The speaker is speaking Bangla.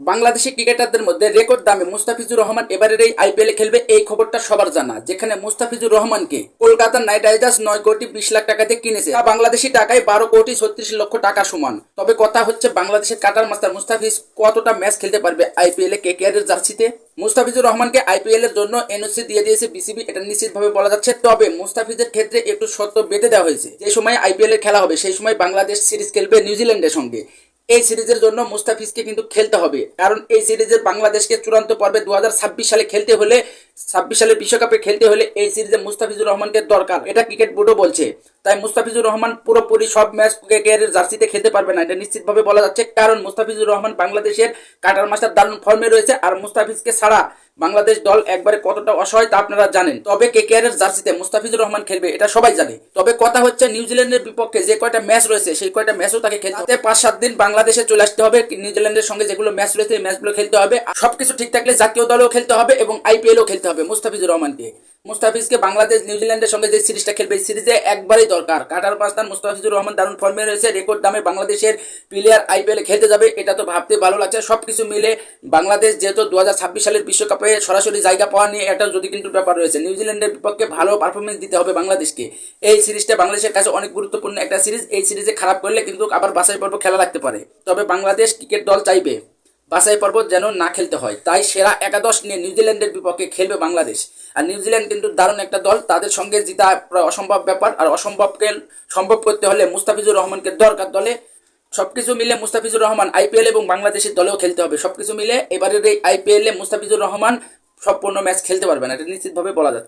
বাংলাদেশি ক্রিকেটারদের মধ্যে রেকর্ড দামে মুস্তাফিজুর রহমান এবারের এই আইপিএলে খেলবে এই খবরটা সবার জানা, যেখানে মুস্তাফিজুর রহমানকে কলকাতা নাইট রাইডার্স নয় কোটি বিশ লাখ টাকাতে কিনেছে। তা বাংলাদেশি টাকায় বারো কোটি ছত্রিশ লক্ষ টাকা সমান। তবে কথা হচ্ছে, বাংলাদেশের কাটার মাস্টার মুস্তাফিজ কতটা ম্যাচ খেলতে পারবে আইপিএলে কে কে এর জার্সিতে? মুস্তাফিজুর রহমানকে আইপিএল এর জন্য এনওসি দিয়ে দিয়েছে বিসিবি, এটা নিশ্চিতভাবে বলা যাচ্ছে। তবে মুস্তাফিজের ক্ষেত্রে একটু শর্ত বেঁধে দেওয়া হয়েছে। যে সময় আইপিএল এর খেলা হবে, সেই সময় বাংলাদেশ সিরিজ খেলবে নিউজিল্যান্ডের সঙ্গে। এই সিরিজের জন্য মুস্তাফিজকে কিন্তু খেলতে হবে। কারণ এই সিরিজের বাংলাদেশকে চূড়ান্ত পর্বে দু হাজার ছাব্বিশ সালে খেলতে হলে ছাব্বিশ সালের বিশ্বকাপে খেলতে হলে এই সিরিজে মুস্তাফিজুর রহমানকে দরকার। এটা ক্রিকেট বোর্ডও বলছে। তাই মুস্তাফিজুর রহমান পুরোপুরি সব ম্যাচ ক্রিকেটের জার্সিতে খেলতে পারবে না। এটা নিশ্চিতভাবে বলা যাচ্ছে, কারণ মুস্তাফিজুর রহমান বাংলাদেশের কাটার মাস্টার দারুণ ফর্মে রয়েছে আর মুস্তাফিজকে ছাড়া বাংলাদেশ দল একবারে কতটা অসহায় তা আপনারা জানেন। তবে কে কে এর জার্সিতে মুস্তাফিজুর রহমান খেলবে, এটা সবাই জানে। তবে কথা হচ্ছে, নিউজিল্যান্ডের বিপক্ষে যে কয়টা ম্যাচ রয়েছে, সেই কয়টা ম্যাচও তাকে খেলতে পাঁচ সাত দিন বাংলাদেশে চলে আসতে হবে, নিউজিল্যান্ডের সঙ্গে যেগুলো ম্যাচ রয়েছে ম্যাচগুলো খেলতে হবে। সবকিছু ঠিক থাকলে জাতীয় দলেও খেলতে হবে এবং আইপিএলও খেলতে হবে মুস্তাফিজুর রহমানকে। মুস্তাফিজকে বাংলাদেশ, নিউজিল্যান্ডের সঙ্গে যে সিরিজটা খেলবে, এই সিরিজে একবারই দরকার। কাটার পাঁচদান মুস্তাফিজুর রহমান দারুণ ফর্মে রয়েছে রেকর্ড দামে বাংলাদেশের প্লেয়ার আইপিএল খেলতে যাবে, এটা তো ভাবতে ভালো লাগছে। সবকিছু মিলে বাংলাদেশ যেহেতু দু হাজার ছাব্বিশ সালের বিশ্বকাপে সরাসরি জায়গা পাওয়া নিয়ে একটা যদি কিন্তু ব্যাপার রয়েছে। নিউজিল্যান্ডের বিপক্ষে ভালো পারফরমেন্স দিতে হবে বাংলাদেশকে। এই সিরিজটা বাংলাদেশের কাছে অনেক গুরুত্বপূর্ণ একটা সিরিজ। এই সিরিজে খারাপ করলে কিন্তু আবার বাছাই পর্ব খেলা লাগতে পারে। তবে বাংলাদেশ ক্রিকেট দল চাইবে। বাছাই পর্ব যেন না খেলতে হয়। তাই সেরা একাদশ নিয়ে নিউজিল্যান্ডের বিপক্ষে খেলবে বাংলাদেশ। আর নিউজিল্যান্ড কিন্তু দারুণ একটা দল। তাদের সঙ্গে জিতা প্রায় অসম্ভব ব্যাপার। আর অসম্ভবকে সম্ভব করতে হলে মুস্তাফিজুর রহমানকে দরকার দলে। সবকিছু মিলে মুস্তাফিজুর রহমান আইপিএল এবং বাংলাদেশের দলেও খেলতে হবে। সবকিছু মিলে এবারের এই আইপিএলে মুস্তাফিজুর রহমান সম্পূর্ণ ম্যাচ খেলতে পারবে না। এটা নিশ্চিতভাবে বলা যাচ্ছে।